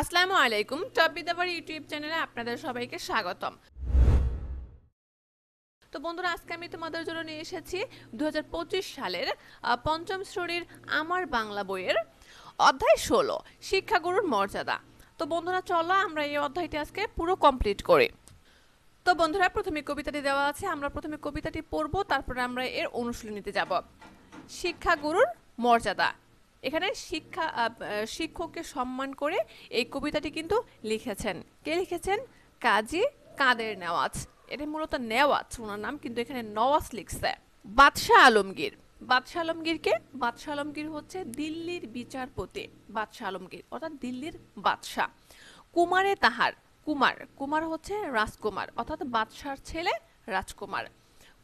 আসসালামু আলাইকুম, top বিদাবার YouTube চ্যানেলে আপনাদের সবাইকে স্বাগতম। তো বন্ধুরা, আজকে আমি তোমাদের জন্য নিয়ে এসেছি দু হাজার পঁচিশ সালের পঞ্চম শ্রেণির আমার বাংলা বইয়ের অধ্যায় ষোলো, শিক্ষাগুরুর মর্যাদা। তো বন্ধুরা, চলো আমরা এই অধ্যায়টি আজকে পুরো কমপ্লিট করি। তো বন্ধুরা, প্রথমে কবিতাটি দেওয়া আছে, আমরা প্রথমে কবিতাটি পড়ব, তারপরে আমরা এর অনুশীলনীতে যাব। শিক্ষাগুরুর মর্যাদা। এখানে শিক্ষা শিক্ষককে সম্মান করে এই কবিতাটি কিন্তু লিখেছেন। কে লিখেছেন? কাজী কাদের নেওয়াজ। এটা মূলত নেওয়াজ ওনার নাম কিন্তু এখানে নওয়াজ লিখছে। বাদশাহ আলমগীর। বাদশাহ আলমগীরকে বাদশাহ আলমগীর হচ্ছে দিল্লির বিচারপতি, বাদশাহ আলমগীর, অর্থাৎ দিল্লির বাদশাহ। কুমারে তাহার, কুমার কুমার হচ্ছে রাজকুমার, অর্থাৎ বাদশার ছেলে রাজকুমার।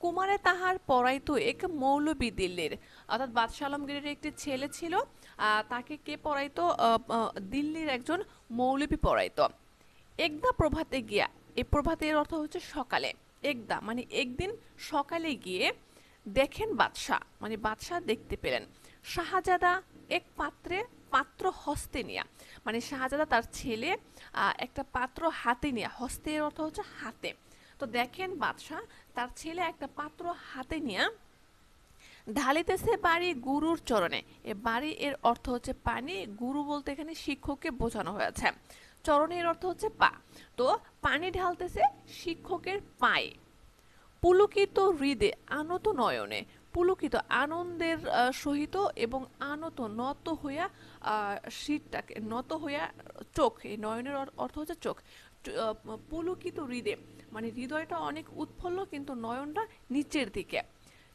কুমারে তাহার পড়াইতো এক মৌলবী দিল্লির। অর্থাৎ বাদশাহ আলমগীরের একটি ছেলে ছিল তাকে কে পড়াইতো দিল্লির একজন মৌলবি পড়াইতো একদা প্রভাতে গিয়া এই প্রভাতের অর্থ হচ্ছে সকালে। একদা মানে একদিন সকালে গিয়ে দেখেন বাদশাহ মানে বাদশাহ দেখতে পেলেন। শাহজাদা এক পাত্রে পাত্র হস্তে নিয়া মানে শাহজাদা তার ছেলে একটা পাত্র হাতে নিয়া, হস্তের অর্থ হচ্ছে হাতে। তো দেখেন বাদশাহ, তার ছেলে একটা পাত্র হাতে নিয়ে ঢালিতেছে বাড়ি গুরুর চরণে। এ বাড়ি এর অর্থ হচ্ছে পানি। গুরু বলতে এখানে শিক্ষককে বোঝানো হয়েছে। চরণের অর্থ হচ্ছে পা। তো পানি ঢালতেছে শিক্ষকের পায়ে। পুলকিত হৃদে আনত নয়নে, পুলকিত আনন্দের সহিত এবং আনত নত হইয়া শীতটাকে, নত হইয়া চোখ, এই নয়নের অর্থ হচ্ছে চোখ। পুলকিত হৃদে মানে হৃদয়টা অনেক উৎফুল্ল, কিন্তু নয়নটা নিচের দিকে।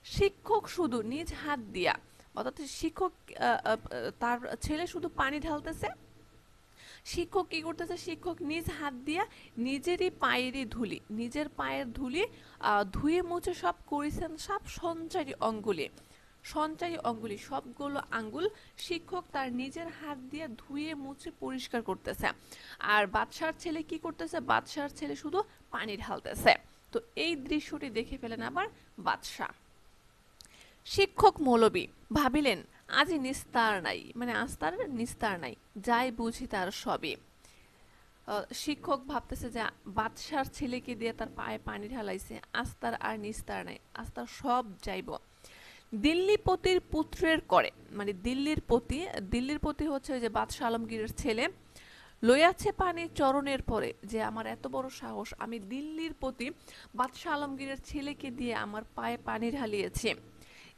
শিক্ষক শুধু নিজ হাত দিয়া, অর্থাৎ শিক্ষক তার ছেলে শুধু পানি ঢালতেছে। শিক্ষক কি করতেছে? শিক্ষক নিজ হাত দিয়া নিজেরই পায়েরই ধুলি, নিজের পায়ের ধুলি ধুয়ে মুছে সব করেছেন সব সঞ্চারী অঙ্গুলি। সঞ্চারী অঙ্গুলি, সবগুলো আঙ্গুল শিক্ষক তার নিজের হাত দিয়ে ধুয়ে মুছে পরিষ্কার করতেছে। আর বাদশার ছেলে কি করতেছে? বাদশার ছেলে শুধু পানি ঢালতেছে। তো এই দৃশ্যটি দেখে ফেলেন আবার বাদশাহ। শিক্ষক মৌলবী, ভাবিলেন, আজ নিস্তার নাই। মানে আজ তার নিস্তার নাই। যাই বুঝি তার সবই। শিক্ষক ভাবতেছে যে বাদশার ছেলেকে দিয়ে তার পায়ে পানি ঢালাইছে। আজ তার আর নিস্তার নাই। আজ তার সব যাইব। দিল্লিপতির পুত্রের করে মানে দিল্লির পতি দিল্লির পতি হচ্ছে যে বাদশাহ আলমগীরের ছেলে। লইয়াছে পানি চরণের পরে যে আমার এত বড় সাহস, আমি দিল্লির প্রতি বাদশাহ আলমগীরের ছেলেকে দিয়ে আমার পায়ে পানি ঢালিয়েছি।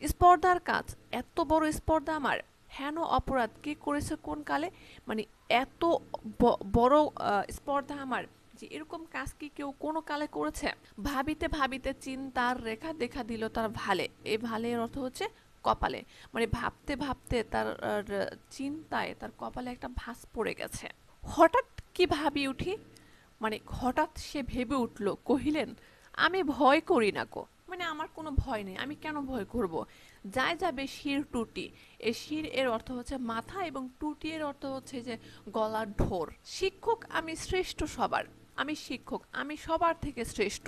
স্পর্ধার কাজ, এত বড় স্পর্ধা আমার, হেন অপরাধ? কে করেছে কোন কালে? মানে এত বড় স্পর্ধা আমার। যে এরকম কাজ কি কেউ কোনো কালে করেছে? ভাবিতে ভাবিতে চিন্তার রেখা দেখা দিল তার ভালে। এই ভালের অর্থ হচ্ছে কপালে। মানে ভাবতে ভাবতে তার চিন্তায় তার কপালে একটা ভাঁজ পড়ে গেছে। হঠাৎ কি ভাবি উঠি? মানে হঠাৎ সে ভেবে উঠল, কহিলেন, আমি ভয় করি না কো মানে আমার কোনো ভয় নেই, আমি কেন ভয় করব? যায় যাবে শির টুটি। এই শির এর অর্থ হচ্ছে মাথা এবং টুটি এর অর্থ হচ্ছে যে গলার ঢোর। শিক্ষক আমি শ্রেষ্ঠ সবার। আমি শিক্ষক, আমি সবার থেকে শ্রেষ্ঠ।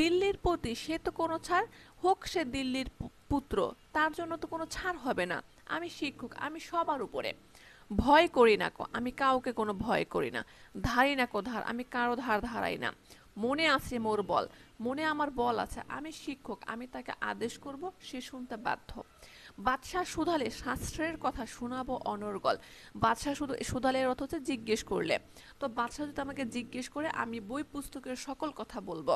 দিল্লির প্রতি সে তো কোনো ছাড়, হোক সে দিল্লির পুত্র, তার জন্য তো কোনো ছাড় হবে না। আমি শিক্ষক, আমি সবার উপরে। ভয় করি না কো, আমি কাউকে কোনো ভয় করি না। ধারি না কো ধার, আমি কারও ধার ধারাই না। মনে আছে মোর বল, মনে আমার বল আছে। আমি শিক্ষক, আমি তাকে আদেশ করব, সে শুনতে বাধ্য। বাদশাহ সুধালে শাস্ত্রের কথা শোনাবো অনর্গল। বাদশাহ সুধালের অর্থ হচ্ছে জিজ্ঞেস করলে। তো বাদশাহ যদি আমাকে জিজ্ঞেস করে, আমি বই পুস্তকের সকল কথা বলব।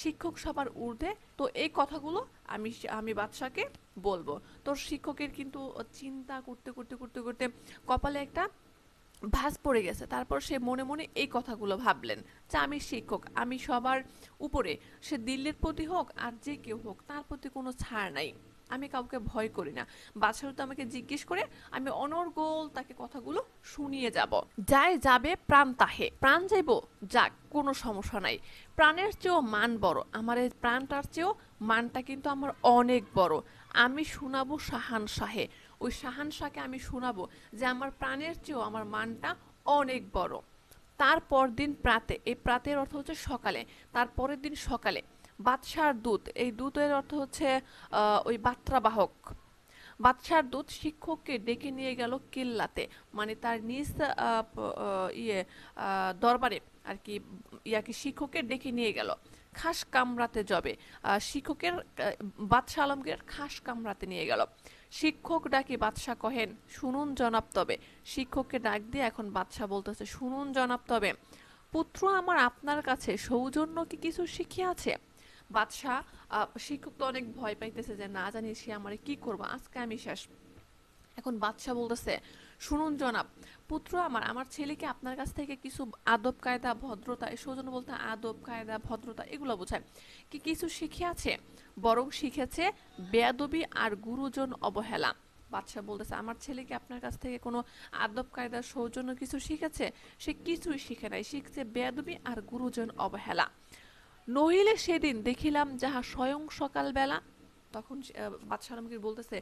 শিক্ষক সবার ঊর্ধ্বে, তো এই কথাগুলো আমি আমি বাদশাকে বলব। তো শিক্ষকের কিন্তু চিন্তা করতে করতে করতে করতে কপালে একটা ভাঁজ পড়ে গেছে। তারপর সে মনে মনে এই কথাগুলো ভাবলেন যে আমি শিক্ষক, আমি সবার উপরে। সে দিল্লির প্রতি হোক আর যে কেউ হোক, তার প্রতি কোনো ছাড় নাই। আমি কাউকে ভয় করি না। বাদশাহ তো আমাকে জিজ্ঞেস করে, আমি অনর্গল তাকে কথাগুলো শুনিয়ে যাব। যায় যাবে, প্রাণ তাহে। প্রাণ যাইব, যাক, কোনো সমস্যা নাই। প্রাণের চেয়েও মান বড়। আমার এই প্রাণটার চেয়েও মানটা কিন্তু আমার অনেক বড়। আমি শোনাবো শাহান শাহে। ওই শাহান শাহকে আমি শোনাবো যে আমার প্রাণের চেয়েও আমার মানটা অনেক বড়। তার পরদিন প্রাতে, এই প্রাতের অর্থ হচ্ছে সকালে। তার পরের দিন সকালে। বাদশার দূত। এই দূতের অর্থ হচ্ছে ওই বার্তাবাহক বাদশার দূত শিক্ষককে ডেকে নিয়ে গেল কিল্লাতে। মানে তার নিজ ইয়ে দরবারে আর কি ইয়াকে শিক্ষককে ডেকে নিয়ে গেল। খাস কামরাতে যাবে শিক্ষকের বাদশাহ আলমগীর খাস কামরাতে নিয়ে গেল। শিক্ষক ডাকি, বাদশাহ কহেন, শুনুন জনাব তবে। শিক্ষককে ডাক দিয়ে এখন বাদশাহ বলতেছে, শুনুন জনাব তবে। পুত্র আমার আপনার কাছে সৌজন্য কি কিছু শিখিয়াছে? বাদশাহ শিক্ষক তো অনেক ভয় পাইতেছে যে না জানি সে আমার কি করব, আজকে আমি শেষ। এখন বাদশাহ বলতেছে, শুনুন জনাব, পুত্র আমার আমার ছেলেকে আপনার কাছ থেকে কিছু আদব কায়দা, ভদ্রতা সৌজন্য বলতে আদব কায়দা, ভদ্রতা, এগুলো বোঝায়। কি কিছু শিখিয়াছে বরং শিখেছে বেয়াদবি আর গুরুজন অবহেলা। বাদশাহ বলতেছে, আমার ছেলেকে আপনার কাছ থেকে কোনো আদব কায়দা, সৌজন্য কিছু শিখেছে? সে কিছুই শিখে নাই, শিখছে বেয়াদবি আর গুরুজন অবহেলা। নহিলে সেদিন দেখিলাম যাহা স্বয়ং সকালবেলা, তখন বাদশাহ আলমগীর বলতেছে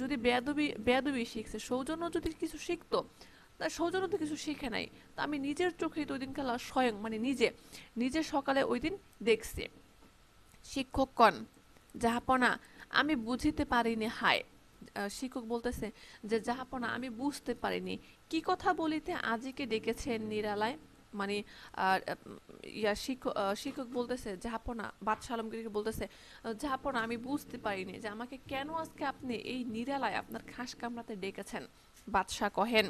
যদি বেয়াদবি বেয়াদবি শিখছে, সৌজন্য যদি কিছু শিখতো, তা সৌজন্য তো কিছু শিখে নাই, তা আমি নিজের চোখে ওই দিন খেলা স্বয়ং মানে নিজে নিজে সকালে ওই দিন দেখছি। শিক্ষক কন যাহাপনা আমি বুঝিতে পারিনি, হায় শিক্ষক বলতেছে যে, যাহাপনা আমি বুঝতে পারিনি, কি কথা বলিতে আজিকে ডেকেছেন নিরালায়? মানে ইয়া শিক্ষক শিক্ষক বলতেছে, জাহাপনা, বাদশাহ আলমগীরকে বলতেছে, জাহাপনা, আমি বুঝতে পারিনি যে আমাকে কেন আজকে আপনি এই নিরালায় আপনার খাস কামড়াতে ডেকেছেন? বাদশাহ কহেন,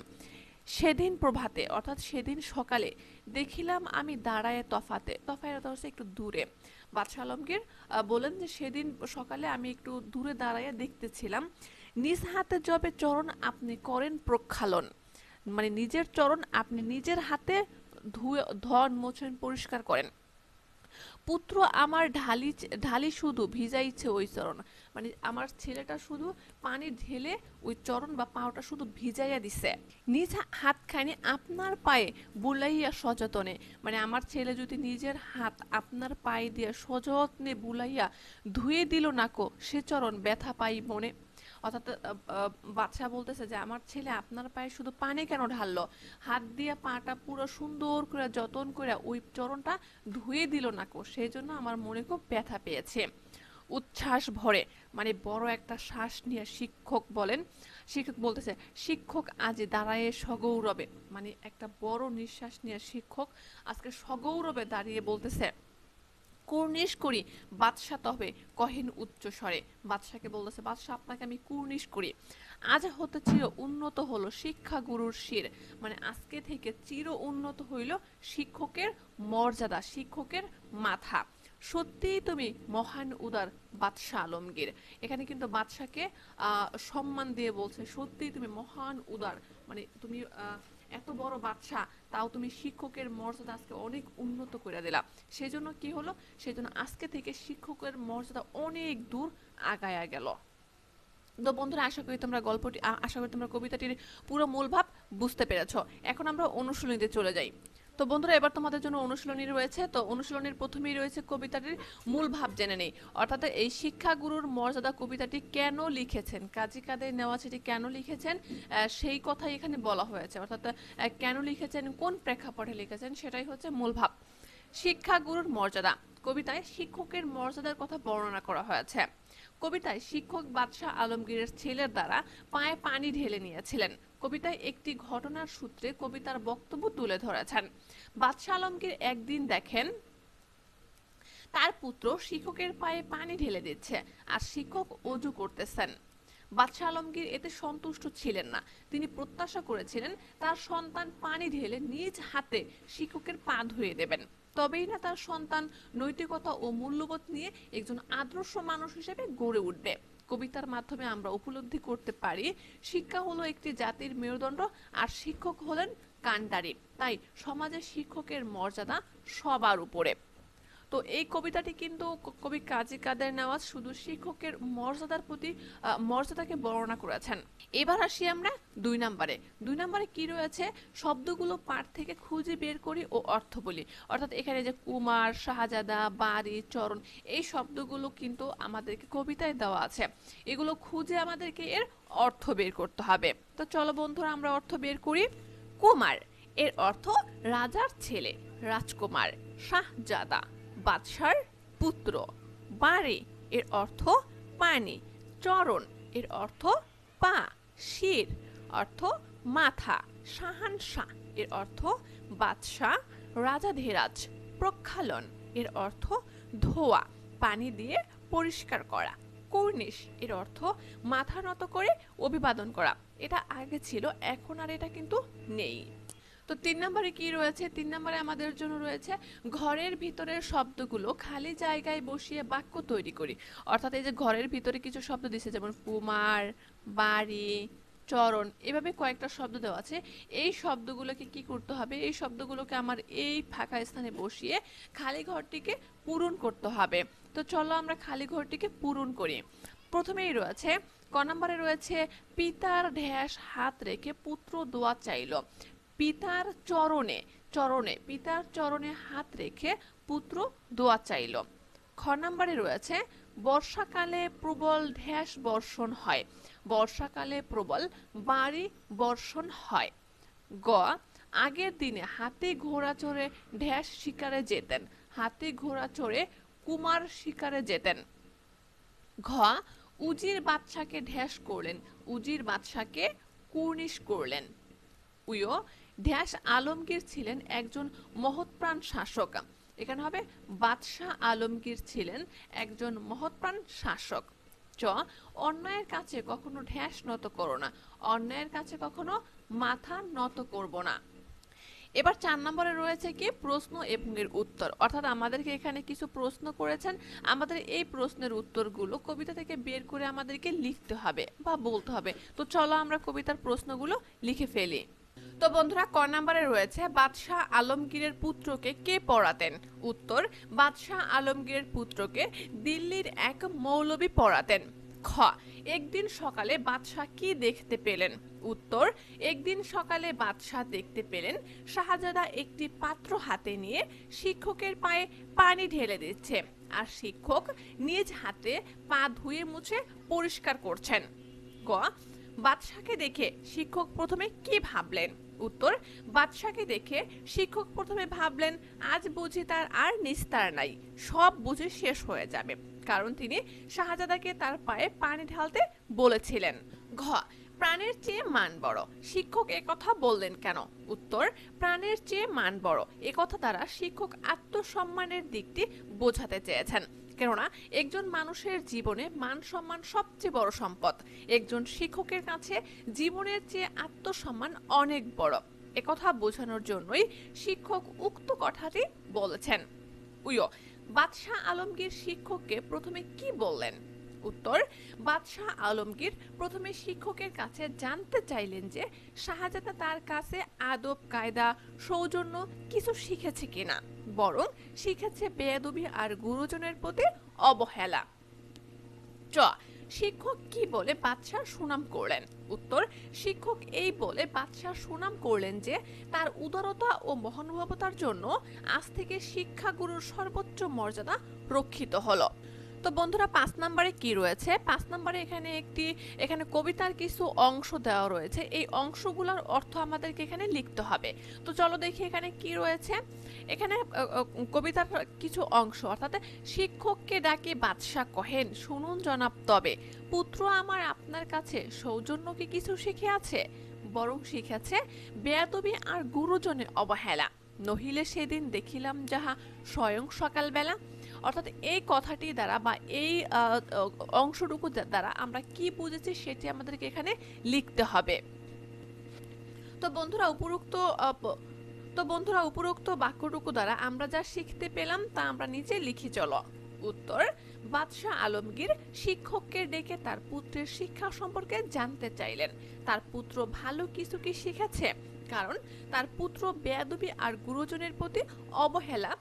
সেদিন প্রভাতে, অর্থাৎ সেদিন সকালে দেখিলাম আমি দাঁড়ায় তফাতে। অর্থ হচ্ছে একটু দূরে। বাদশাহ আলমগীর বলেন যে সেদিন সকালে আমি একটু দূরে দাঁড়াইয়া দেখতেছিলাম, নিজ হাতে জবে চরণ আপনি করেন প্রক্ষালন। মানে নিজের চরণ আপনি নিজের হাতে ধন মোচন পরিষ্কার করেন। পুত্র আমার ঢালি ঢালি শুধু ভিজাইছে ওই চরণ। মানে আমার ছেলেটা শুধু পানি ঢেলে ওই চরণ বা পাওটা শুধু ভিজাইয়া দিছে। নিজ হাতখানি আপনার পায়ে বুলাইয়া সযতনে। মানে আমার ছেলে যদি নিজের হাত আপনার পায়ে দিয়ে সযত্নে বুলাইয়া ধুয়ে দিল নাকো, সে চরণ ব্যথা পাই মনে। অর্থাৎ বাদশাহ বলতেছে যে, আমার ছেলে আপনার পায়ে শুধু পানি কেন ঢাললো? হাত দিয়ে পাটা পুরো সুন্দর করে যতন করে ওই চরণটা ধুয়ে দিল না কো? সেই জন্য আমার মনে খুব ব্যথা পেয়েছে। উচ্ছ্বাস ভরে মানে বড় একটা শ্বাস নিয়ে শিক্ষক বলেন, শিক্ষক বলতেছে, শিক্ষক আজ দাঁড়ায় সগৌরবে। মানে একটা বড় নিঃশ্বাস নিয়ে শিক্ষক আজকে সগৌরবে দাঁড়িয়ে বলতেছে। কুর্নিশ করি, বাদশাহ তবে কহেন উচ্চ স্বরে। বাদশাকে বলতেছে, বাদশাহ, আপনাকে আমি কুর্নিশ করি। আজ হতে চির উন্নত হলো শিক্ষা গুরুর শির। মানে আজকে থেকে চির উন্নত হইল শিক্ষকের মর্যাদা, শিক্ষকের মাথা। সত্যিই তুমি মহান, উদার বাদশাহ আলমগীর। এখানে কিন্তু বাদশাকে সম্মান দিয়ে বলছে, সত্যিই তুমি মহান, উদার। মানে তুমি এত বড় বাদশাহ তাও তুমি শিক্ষকের মর্যাদা আজকে অনেক উন্নত করে দিলা। সেজন্য কি হলো? সেজন্য আজকে থেকে শিক্ষকের মর্যাদা অনেক দূর আগায়া গেল। তো বন্ধুরা, আশা করি তোমরা গল্পটি আশা করি তোমরা কবিতাটির পুরো মূল ভাব বুঝতে পেরেছ। এখন আমরা অনুশীলনীতে চলে যাই। তো বন্ধুরা, এবার তোমাদের জন্য অনুশীলনী রয়েছে। তো অনুশীলনীর প্রথমেই রয়েছে কবিতাটির মূল ভাব জেনে নেই। অর্থাৎ এই শিক্ষা গুরুর মর্যাদা কবিতাটি কেন লিখেছেন? কাজী কাদের নেওয়া সেটি কেন লিখেছেন? সেই কথাই এখানে বলা হয়েছে। অর্থাৎ কেন লিখেছেন? কোন প্রেক্ষাপটে লিখেছেন? সেটাই হচ্ছে মূল ভাব। শিক্ষা গুরুর মর্যাদা। কবিতায় শিক্ষকের মর্যাদার কথা বর্ণনা করা হয়েছে। কবিতায় শিক্ষক বাদশাহ আলমগীরের ছেলের দ্বারা পায়ে পানি ঢেলে নিয়েছিলেন। কবিতায় একটি ঘটনার সূত্রে কবিতার বক্তব্য তুলে ধরেছেন। বাদশাহ আলমগীর একদিন দেখেন, তার পুত্র শিক্ষকের পায়ে পানি ঢেলে দিচ্ছে আর শিক্ষক অজু করতেছেন। বাদশাহ আলমগীর এতে সন্তুষ্ট ছিলেন না। তিনি প্রত্যাশা করেছিলেন তার সন্তান পানি ঢেলে নিজ হাতে শিক্ষকের পা ধুয়ে দেবেন। তবেই না তার সন্তান নৈতিকতা ও মূল্যবোধ নিয়ে একজন আদর্শ মানুষ হিসেবে গড়ে উঠবে। কবিতার মাধ্যমে আমরা উপলব্ধি করতে পারি। শিক্ষা হলো একটি জাতির মেরুদণ্ড আর শিক্ষক হলেন কান্ডারি। তাই সমাজে শিক্ষকের মর্যাদা সবার উপরে। তো এই কবিতাটি কিন্তু কবি কাজী কাদের নেওয়াজ শুধু শিক্ষকের মর্যাদার প্রতি মর্যাদাকে বর্ণনা করেছেন। এবার আসি আমরা দুই নম্বরে। দুই নম্বরে কি রয়েছে? শব্দগুলো পাঠ থেকে খুঁজে বের করি ও অর্থ বলি। অর্থাৎ এখানে যে কুমার, শাহজাদা বাড়ি চরণ, এই শব্দগুলো কিন্তু আমাদেরকে কবিতায় দেওয়া আছে। এগুলো খুঁজে আমাদেরকে এর অর্থ বের করতে হবে। তো চলো বন্ধুরা, আমরা অর্থ বের করি। কুমার, এর অর্থ রাজার ছেলে, রাজকুমার, শাহজাদা। বাদশার পুত্র। বাড়ি এর অর্থ পানি, চরণ এর অর্থ পা, শির অর্থ মাথা শাহানশাহ এর অর্থ বাদশাহ, রাজাধিরাজ, প্রক্ষালন এর অর্থ ধোয়া, পানি দিয়ে পরিষ্কার করা, কর্নিশ এর অর্থ মাথা নত করে অভিবাদন করা। এটা আগে ছিল, এখন আর এটা কিন্তু নেই। তো তিন নম্বরে কি রয়েছে? তিন নম্বরে আমাদের জন্য রয়েছে, ঘরের ভিতরের শব্দগুলো খালি জায়গায় বসিয়ে বাক্য তৈরি করি। অর্থাৎ এই যে ঘরের ভিতরে কিছু শব্দ দিছে, যেমন কুমার, বাড়ি, চরণ, এভাবে কয়েকটা শব্দ দেওয়া আছে। এই শব্দগুলোকে কি করতে হবে? এই শব্দগুলোকে আমার এই ফাঁকা স্থানে বসিয়ে খালি ঘরটিকে পূরণ করতে হবে। তো চলো আমরা খালি ঘরটিকে পূরণ করি। প্রথমেই রয়েছে, ক নম্বরে রয়েছে, পিতার ঢ্যাস হাত রেখে পুত্র দোয়া চাইল। পিতার চরণে চরণে, পিতার চরণে হাত রেখে পুত্র দোয়া চাইল। খ নম্বরে রয়েছে, বর্ষাকালে প্রবল ঢ্যাস বর্ষণ হয়। বর্ষাকালে প্রবল বাড়ি বর্ষণ হয়। গ, আগের দিনে হাতে ঘোড়া চড়ে ঢ্যাস শিকারে যেতেন। হাতে ঘোড়া চড়ে কুমার শিকারে যেতেন। ঘ, উজির বাদশাকে ঢ্যাস করলেন। উজির বাদশাকে কুর্নিশ করলেন। উইও ঢ্যাস আলমগীর ছিলেন একজন মহৎপ্রাণ শাসক। এখানে হবে বাদশাহ আলমগীর ছিলেন একজন মহৎপ্রাণ শাসক। চ, অন্যায়ের কাছে কখনো ঢ্যাস নত করো না। অন্যায়ের কাছে কখনো মাথা নত করব না। এবার চার নম্বরে রয়েছে কি? প্রশ্ন এবং এর উত্তর। অর্থাৎ আমাদেরকে এখানে কিছু প্রশ্ন করেছেন। আমাদের এই প্রশ্নের উত্তরগুলো কবিতা থেকে বের করে আমাদেরকে লিখতে হবে বা বলতে হবে। তো চলো আমরা কবিতার প্রশ্নগুলো লিখে ফেলি। তো বন্ধুরা, ক নম্বরে রয়েছে, বাদশাহ আলমগীরের পুত্রকে কে পড়াতেন উত্তর, বাদশাহ আলমগীরের পুত্রকে দিল্লির এক মৌলবী পড়াতেন খ, একদিন সকালে বাদশাহ কি দেখতে পেলেন? উত্তর, একদিন সকালে বাদশাহ দেখতে পেলেন, শাহজাদা একটি পাত্র হাতে নিয়ে শিক্ষকের পায়ে পানি ঢেলে দিচ্ছে আর শিক্ষক নিজ হাতে পা ধুয়ে মুছে পরিষ্কার করছেন। গ বাদশাকে দেখে শিক্ষক প্রথমে কি ভাবলেন? উত্তর, বাদশাকে দেখে শিক্ষক প্রথমে ভাবলেন, আজ বুঝি তার আর নিস্তার নাই, সব বুঝে শেষ হয়ে যাবে। কারণ তিনি শাহজাদাকে তার পায়ে পানি ঢালতে বলেছিলেন। ঘ, প্রাণের চেয়ে মান বড়, শিক্ষক কথা বললেন কেন? উত্তর, প্রাণের চেয়ে মান বড় কথা দ্বারা শিক্ষক আত্মসম্মানের দিকটি বোঝাতে চেয়েছেন। কেননা একজন মানুষের জীবনে মান সম্মান সবচেয়ে বড় সম্পদ। একজন শিক্ষকের কাছে জীবনের চেয়ে আত্মসম্মান অনেক বড়। একথা বোঝানোর জন্যই শিক্ষক উক্ত কথাটি বলেছেন। উইও, বাদশাহ আলমগীর শিক্ষককে প্রথমে কি বললেন? উত্তর, বাদশাহ আলমগীর প্রথমে শিক্ষকের কাছে জানতে চাইলেন যে শাহজাদা তার কাছে আদব, কায়দা, সৌজন্য কিছু শিখেছে কিনা, বরং শিখেছে বেয়াদবি আর গুরুজনের প্রতি অবহেলা। চ, শিক্ষক কি বলে বাদশাহ সুনাম করলেন? উত্তর, শিক্ষক এই বলে বাদশাহ সুনাম করলেন যে তার উদারতা ও মহানুভবতার জন্য আজ থেকে শিক্ষাগুরুর সর্বোচ্চ মর্যাদা রক্ষিত হলো। তো বন্ধুরা পাঁচ নম্বরে কি রয়েছে? পাঁচ নম্বরে এখানে একটি, এখানে কবিতার কিছু অংশ দেওয়া রয়েছে। এই অংশগুলোর অর্থ আমাদেরকে এখানে লিখতে হবে। তো চলো দেখি এখানে কি রয়েছে। এখানে কবিতার কিছু অংশ, অর্থাৎ শিক্ষককে ডাকে বাদশাহ কহেন, শুনুন জনাব তবে, পুত্র আমার আপনার কাছে, সৌজন্য কি কিছু শিখে আছে? বরং শিখেছে, বেয়াদবি আর গুরুজনের অবহেলা, নহিলে সেদিন দেখিলাম যাহা স্বয়ং সকালবেলা অর্থাৎ এই কথাটি দ্বারা বা এই অংশটুকু দ্বারা আমরা কি বুঝেছি সেটি আমাদেরকে এখানে লিখতে হবে। তো বন্ধুরা, উপরোক্ত তো বন্ধুরা, উপরোক্ত বাক্যটুকু দ্বারা আমরা যা শিখতে পেলাম তা আমরা নিচে লিখি, চলো। উত্তর, বাদশাহ আলমগীর শিক্ষককে ডেকে তার পুত্রের শিক্ষা সম্পর্কে জানতে চাইলেন। তার পুত্র ভালো কিছু কি শিখেছে? কারণ তার পুত্র বেয়াদবি আর গুরুজনের প্রতি অবহেলা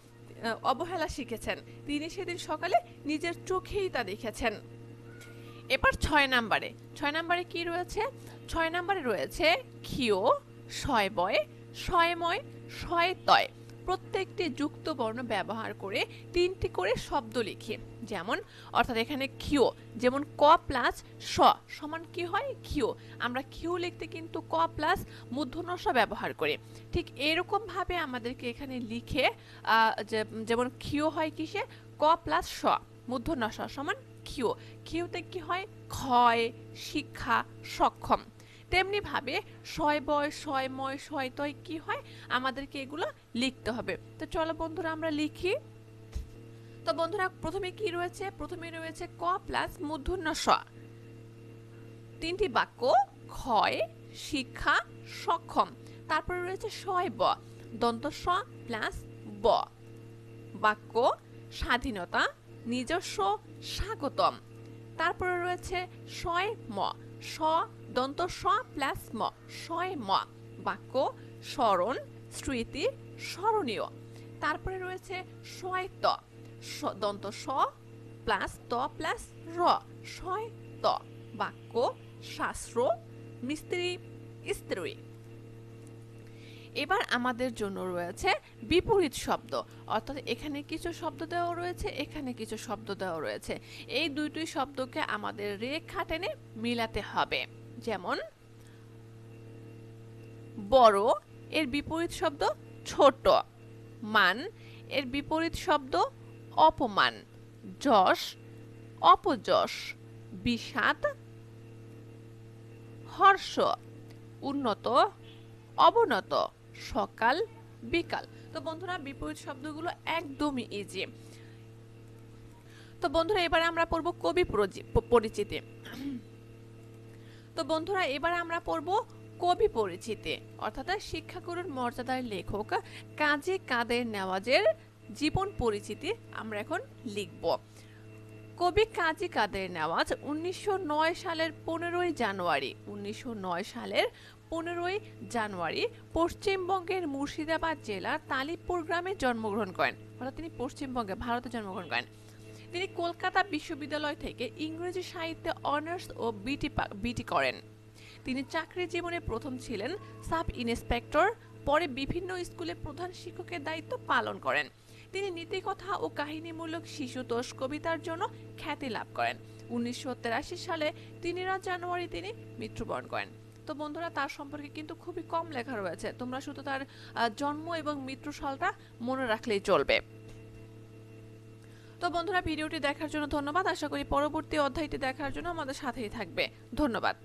অবহেলা শিখেছেন। তিনি সেদিন সকালে নিজের চোখেই তা দেখেছেন। এবার ছয় নাম্বারে। ছয় নাম্বারে কি রয়েছে? ছয় নাম্বারে রয়েছে, ক্ষিয় ময় শয়ময় শয়তয় প্রত্যেকটি যুক্ত বর্ণ ব্যবহার করে তিনটি করে শব্দ লিখি। যেমন, অর্থাৎ এখানে ক্ষিয়, যেমন ক প্লাস স সমান কি হয়? ক্ষিয়। আমরা ক্ষিয় লিখতে কিন্তু ক প্লাস মূর্ধন্য স ব্যবহার করি। ঠিক এরকম ভাবে আমাদেরকে এখানে লিখে যেমন ক্ষিয় হয় কিসে? ক প্লাস স মূর্ধন্য স সমান কিউ কিউতে কি হয়? ক্ষয়, শিক্ষা, সক্ষম। তেমনি ভাবে শয় বয় শয় ময় শয় তয় কি হয়, আমাদেরকে এগুলো লিখতে হবে। তো চলো বন্ধুরা আমরা লিখি। তো বন্ধুরা প্রথমে কি রয়েছে? প্রথমে রয়েছে ক প্লাস মূর্ধন্য স। তিনটি বাক্য, ক্ষয়, শিক্ষা, সক্ষম। তারপরে রয়েছে শয় ব, দন্ত স প্লাস ব। বাক্য, স্বাধীনতা, নিজস্ব স্বাগতম। তারপরে রয়েছে শয় ম স, দন্ত স প্লাস ম শয় ম, বাক্য, স্মরণ, স্মৃতি, স্মরণীয়। তারপরে রয়েছে শয় ত দন্ত স প্লাস ত প্লাস র শয় ত, বাক্য, শাস্ত্র, মিস্ত্রি, স্ত্রী। এবার আমাদের জন্য রয়েছে বিপরীত শব্দ। অর্থাৎ এখানে কিছু শব্দ দেওয়া রয়েছে, এখানে কিছু শব্দ দেওয়া রয়েছে। এই দুইটি শব্দকে আমাদের রেখা টেনে মিলাতে হবে। যেমন, বড়, এর বিপরীত শব্দ ছোট। মান, এর বিপরীত শব্দ অপমান। যশ, অপযশ। বিষাদ, হর্ষ। উন্নত, অবনত। সকাল, বিকাল। তো বন্ধুরা, বিপরীত শব্দগুলো একদমই ইজি তো বন্ধুরা, এবার আমরা পড়ব কবি পরিচিতি। তো বন্ধুরা, এবার আমরা পড়ব কবি পরিচিতি। অর্থাৎ শিক্ষাগুরুর মর্যাদার লেখক কাজী কাদের নেওয়াজের জীবন পরিচিতি আমরা এখন লিখব। কবি কাজী কাদের নেওয়াজ উনিশশো নয় সালের পনেরোই জানুয়ারি, উনিশশো নয় সালের পনেরোই জানুয়ারি পশ্চিমবঙ্গের মুর্শিদাবাদ জেলার তালিপুর গ্রামে জন্মগ্রহণ করেন। অর্থাৎ তিনি পশ্চিমবঙ্গে, ভারতে জন্মগ্রহণ করেন। তিনি কলকাতা বিশ্ববিদ্যালয় থেকে ইংরেজি সাহিত্যে অনার্স ও বিটি বিটি করেন। তিনি চাকরি জীবনে প্রথম ছিলেন সাব ইন্সপেক্টর, পরে বিভিন্ন স্কুলে প্রধান শিক্ষকের দায়িত্ব পালন করেন। তিনি নীতিকথা ও কাহিনীমূলক শিশুতোষ কবিতার জন্য খ্যাতি লাভ করেন। উনিশশো সালে তিনেরা জানুয়ারি তিনি মৃত্যুবরণ করেন। তো বন্ধুরা তার সম্পর্কে কিন্তু খুবই কম লেখা রয়েছে। তোমরা শুধু তার জন্ম এবং মৃত্যু সালটা মনে রাখলেই চলবে। তো বন্ধুরা, ভিডিওটি দেখার জন্য ধন্যবাদ। আশা করি পরবর্তী অধ্যায়টি দেখার জন্য আমাদের সাথেই থাকবে। ধন্যবাদ।